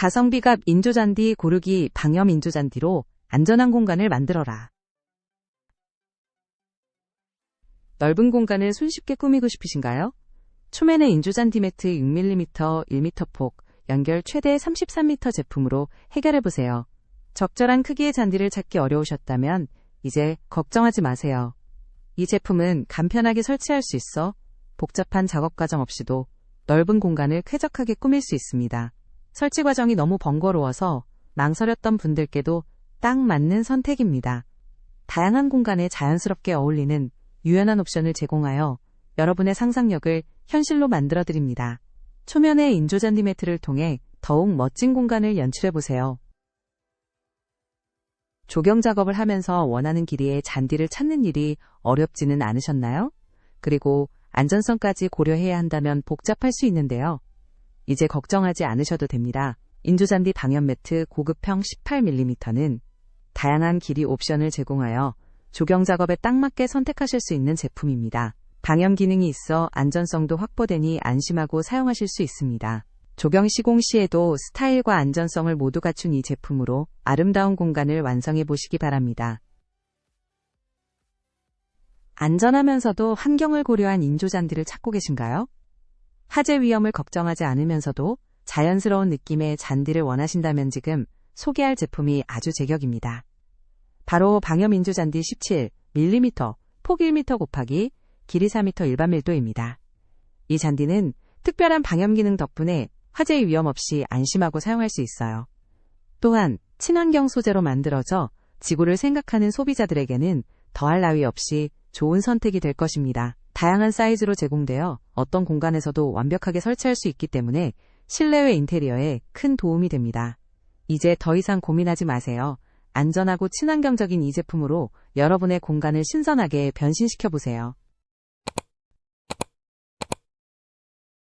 가성비갑 인조잔디 고르기 방염 인조잔디로 안전한 공간을 만들어라. 넓은 공간을 손쉽게 꾸미고 싶으신가요? 초면의 인조잔디 매트 6mm, 1m 폭, 연결 최대 33m 제품으로 해결해보세요. 적절한 크기의 잔디를 찾기 어려우셨다면 이제 걱정하지 마세요. 이 제품은 간편하게 설치할 수 있어 복잡한 작업 과정 없이도 넓은 공간을 쾌적하게 꾸밀 수 있습니다. 설치 과정이 너무 번거로워서 망설였던 분들께도 딱 맞는 선택입니다. 다양한 공간에 자연스럽게 어울리는 유연한 옵션을 제공하여 여러분의 상상력을 현실로 만들어 드립니다. 초면의 인조잔디 매트를 통해 더욱 멋진 공간을 연출해 보세요. 조경 작업을 하면서 원하는 길이의 잔디를 찾는 일이 어렵지는 않으셨나요? 그리고 안전성까지 고려해야 한다면 복잡할 수 있는데요. 이제 걱정하지 않으셔도 됩니다. 인조잔디 방염 매트 고급형 18mm는 다양한 길이 옵션을 제공하여 조경 작업에 딱 맞게 선택하실 수 있는 제품입니다. 방염 기능이 있어 안전성도 확보되니 안심하고 사용하실 수 있습니다. 조경 시공 시에도 스타일과 안전성을 모두 갖춘 이 제품으로 아름다운 공간을 완성해 보시기 바랍니다. 안전하면서도 환경을 고려한 인조잔디를 찾고 계신가요? 화재 위험을 걱정하지 않으면서도 자연스러운 느낌의 잔디를 원하신다면 지금 소개할 제품이 아주 제격입니다. 바로 방염 인조 잔디 17mm, 폭 1m 곱하기 길이 4m 일반 밀도입니다. 이 잔디는 특별한 방염 기능 덕분에 화재 위험 없이 안심하고 사용할 수 있어요. 또한 친환경 소재로 만들어져 지구를 생각하는 소비자들에게는 더할 나위 없이 좋은 선택이 될 것입니다. 다양한 사이즈로 제공되어 어떤 공간에서도 완벽하게 설치할 수 있기 때문에 실내외 인테리어에 큰 도움이 됩니다. 이제 더 이상 고민하지 마세요. 안전하고 친환경적인 이 제품으로 여러분의 공간을 신선하게 변신시켜 보세요.